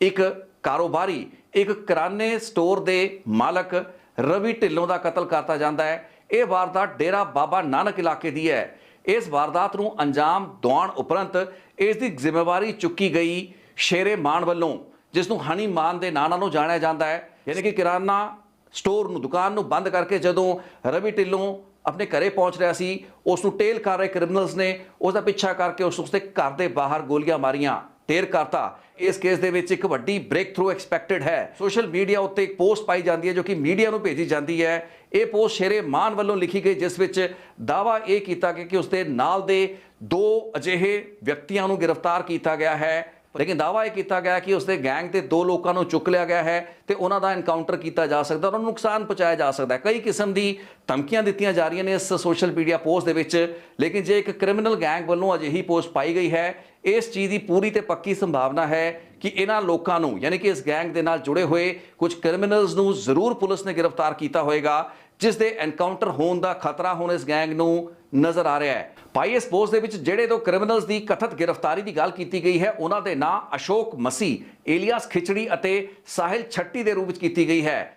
ਇੱਕ ਕਾਰੋਬਾਰੀ, ਇੱਕ ਕਰਾਨੇ ਸਟੋਰ ਦੇ ਮਾਲਕ ਰਵੀ ਢਿੱਲੋਂ ਦਾ ਕਤਲ ਕਰਤਾ ਜਾਂਦਾ ਹੈ। ਇਹ ਵਾਰਦਾਤ ਡੇਰਾ ਬਾਬਾ ਨਾਨਕ ਇਲਾਕੇ ਦੀ ਹੈ। ਇਸ ਵਾਰਦਾਤ ਨੂੰ ਅੰਜਾਮ ਦਵਾਉਣ ਉਪਰੰਤ ਇਸ ਦੀ ਜ਼ਿੰਮੇਵਾਰੀ ਚੁੱਕੀ ਗਈ ਸ਼ੇਰੇ ਮਾਨ ਵੱਲੋਂ, ਜਿਸ ਨੂੰ ਹਨੀ ਮਾਨ ਦੇ ਨਾਂ ਨਾਲੋਂ ਜਾਣਿਆ ਜਾਂਦਾ ਹੈ। ਯਾਨੀ ਕਿ ਕਿਰਾਨਾ ਸਟੋਰ ਨੂੰ, ਦੁਕਾਨ ਨੂੰ ਬੰਦ ਕਰਕੇ ਜਦੋਂ ਰਵੀ ਢਿੱਲੋਂ ਆਪਣੇ ਘਰੇ ਪਹੁੰਚ ਰਿਹਾ ਸੀ, ਉਸ ਨੂੰ ਟੇਲ ਕਰ ਰਹੇ ਕ੍ਰਿਮੀਨਲਸ ਨੇ, ਉਸ ਦਾ ਪਿੱਛਾ ਕਰਕੇ ਉਸ ਉਸਦੇ ਘਰ ਦੇ ਬਾਹਰ ਗੋਲੀਆਂ ਮਾਰੀਆਂ। ਟੇਰ ਕਰਤਾ ਇਸ ਕੇਸ ਦੇ ਵਿੱਚ ਇੱਕ ਵੱਡੀ ਬ੍ਰੇਕ ਥਰੂ ਐਕਸਪੈਕਟਡ ਹੈ। ਸੋਸ਼ਲ ਮੀਡੀਆ ਉੱਤੇ ਇੱਕ ਪੋਸਟ ਪਾਈ ਜਾਂਦੀ ਹੈ ਜੋ ਕਿ ਮੀਡੀਆ ਨੂੰ ਭੇਜੀ ਜਾਂਦੀ ਹੈ। ਇਹ ਪੋਸਟ ਸ਼ੇਰੇ ਮਾਨ ਵੱਲੋਂ ਲਿਖੀ ਗਈ, ਜਿਸ ਵਿੱਚ ਦਾਵਾ ਇਹ ਕੀਤਾ ਗਿਆ ਕਿ ਉਸ ਦੇ ਨਾਲ ਦੇ ਦੋ ਅਜਿਹੇ ਵਿਅਕਤੀਆਂ ਨੂੰ ਗ੍ਰਿਫਤਾਰ ਕੀਤਾ ਗਿਆ ਹੈ। ਲੇਕਿਨ ਦਾਵਾ ਇਹ ਕੀਤਾ ਗਿਆ ਕਿ ਉਸ ਦੇ ਗੈਂਗ ਦੇ ਦੋ ਲੋਕਾਂ ਨੂੰ ਚੁੱਕ ਲਿਆ ਗਿਆ ਹੈ। ਤੇ ਉਹਨਾਂ ਦਾ ਐਨਕਾਊਂਟਰ ਕੀਤਾ ਜਾ ਸਕਦਾ ਉਹਨਾਂ ਨੂੰ ਨੁਕਸਾਨ ਪਹੁੰਚਾਇਆ ਜਾ ਸਕਦਾ ਕਈ ਕਿਸਮ ਦੀ ਧਮਕੀਆਂ ਦਿੱਤੀਆਂ ਜਾ ਰਹੀਆਂ ਨੇ ਇਸ ਸੋਸ਼ਲ ਮੀਡੀਆ ਪੋਸਟ ਦੇ ਵਿੱਚ। ਲੇਕਿਨ ਜੇ ਇੱਕ ਕ੍ਰਿਮੀਨਲ ਗੈਂਗ ਵੱਲੋਂ ਅਜਿਹੀ ਪੋਸਟ ਪਾਈ ਗਈ ਹੈ, ਇਸ ਚੀਜ਼ ਦੀ ਪੂਰੀ ਤੇ ਪੱਕੀ ਸੰਭਾਵਨਾ ਹੈ ਕਿ ਇਹਨਾਂ ਲੋਕਾਂ ਨੂੰ, ਯਾਨੀ ਕਿ ਇਸ ਗੈਂਗ ਦੇ ਨਾਲ ਜੁੜੇ ਹੋਏ ਕੁਝ ਕ੍ਰਿਮੀਨਲਸ ਨੂੰ ਜ਼ਰੂਰ ਪੁਲਿਸ ਨੇ ਗ੍ਰਿਫਤਾਰ ਕੀਤਾ ਹੋਵੇਗਾ ਜਿਸ ਦੇ ਐਨਕਾਊਂਟਰ ਹੋਣ ਦਾ ਖਤਰਾ ਹੁਣ ਇਸ ਗੈਂਗ ਨੂੰ ਨਜ਼ਰ ਆ ਰਿਹਾ ਹੈ। ਭਾਈ, ਇਸ ਪੋਸਟ ਦੇ ਵਿੱਚ ਜਿਹੜੇ ਦੋ ਕ੍ਰਿਮੀਨਲਸ ਦੀ ਕਥਿਤ ਗ੍ਰਿਫਤਾਰੀ ਦੀ ਗੱਲ ਕੀਤੀ ਗਈ ਹੈ, ਉਹਨਾਂ ਦੇ ਨਾਂ ਅਸ਼ੋਕ ਮਸੀ, ਏਲੀਆਸ ਖਿਚੜੀ ਅਤੇ ਸਾਹਿਲ ਛੱਟੀ ਦੇ ਰੂਪ ਵਿੱਚ ਕੀਤੀ ਗਈ ਹੈ।